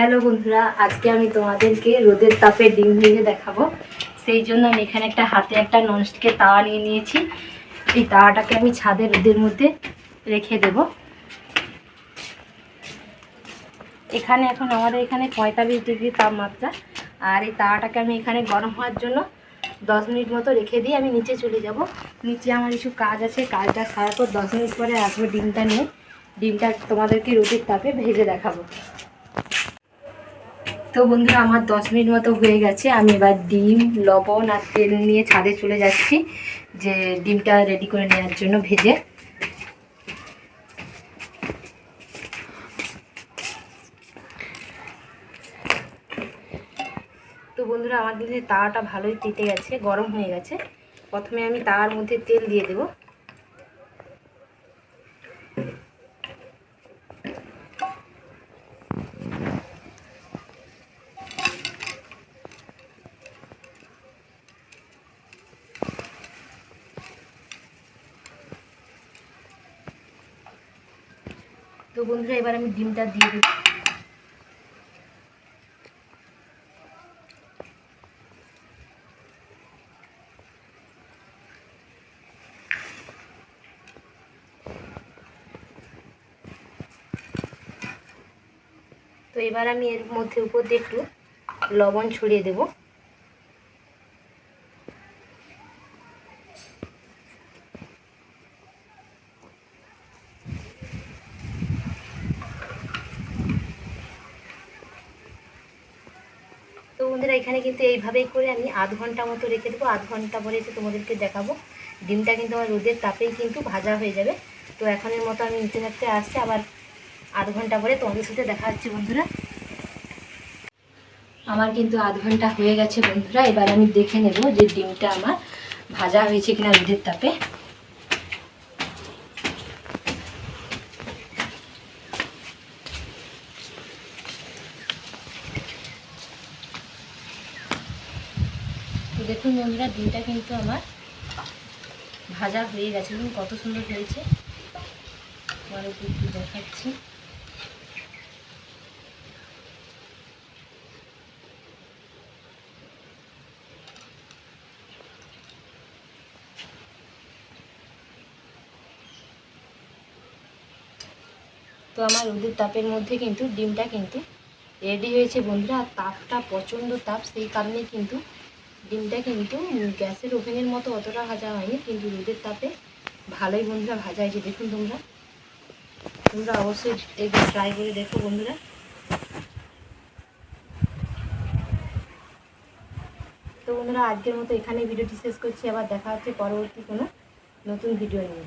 Hello বন্ধুরা, আজকে আমি তোমাদেরকে রোদের তাপে ডিম ভেজে দেখাবো। সেই জন্য আমি এখানে একটা হাতে একটা ননস্টিকের তাওয়া নিয়ে নিয়েছি। এই তাওয়াটাকে আমি ছাদে রোদের মধ্যে রেখে দেব। এখানে এখন আমাদের এখানে পঁয়তাল্লিশ ডিগ্রি তাপমাত্রা। আর এই তাওয়াটাকে আমি এখানে গরম হওয়ার জন্য দশ মিনিট মতো রেখে দিয়ে আমি নিচে চলে যাব। নিচে আমার কিছু কাজ আছে, কাজটা সারার পর দশ মিনিট পরে আসব ডিমটা নিয়ে। ডিমটা তোমাদেরকে রোদের তাপে ভেজে দেখাবো। তো বন্ধুরা, আমার দশ মিনিট মতো হয়ে গেছে। আমি এবার ডিম, লবণ আর তেল নিয়ে ছাদে চলে যাচ্ছি যে ডিমটা রেডি করে নেওয়ার জন্য ভেজে। তো বন্ধুরা কিন্তু তাওয়াটা ভালোই তেতে গেছে, গরম হয়ে গেছে। প্রথমে আমি তাওয়ার মধ্যে তেল দিয়ে দেবো। তো বন্ধুরা, এবার আমি ডিমটা দিয়ে দেবো। তো এবার আমি এর মধ্যে উপর দিয়ে একটু লবণ ছড়িয়ে দেবো। তো বন্ধুরা, এখানে কিন্তু এইভাবেই করে আমি আধ ঘণ্টা মতো রেখে দেবো। আধ ঘণ্টা পরে এসে তোমাদেরকে দেখাবো। ডিমটা কিন্তু আমার রোদের তাপেই কিন্তু ভাজা হয়ে যাবে। তো এখনের মতো আমি নিতে থাকতে আসছি। আবার আধ ঘণ্টা পরে তোমাদের সাথে দেখা হচ্ছে বন্ধুরা। আমার কিন্তু আধ ঘণ্টা হয়ে গেছে বন্ধুরা। এবার আমি দেখে নেব যে ডিমটা আমার ভাজা হয়েছে কিনা রোদের তাপে। দেখুন বন্ধুরা, ডিমটা কিন্তু আমার ভাজা হয়ে গেছে। দেখুন কত সুন্দর হয়েছে। দেখাচ্ছি। তো আমার রোদের তাপের মধ্যে কিন্তু ডিমটা কিন্তু রেডি হয়েছে বন্ধুরা। তাপটা প্রচণ্ড তাপ, সেই কারণে কিন্তু ডিমটা কিন্তু গ্যাসের ওভেনের মতো অতটা ভাজা হয়নি, কিন্তু রোদের তাপে ভালোই বন্ধুরা ভাজা হয়েছে। দেখুন তোমরা। তোমরা অবশ্যই এগুলো ট্রাই করে দেখো বন্ধুরা। তো বন্ধুরা, আজকের মতো এখানে ভিডিওটি শেষ করছি। আবার দেখা হচ্ছে পরবর্তী কোনো নতুন ভিডিও নিয়ে।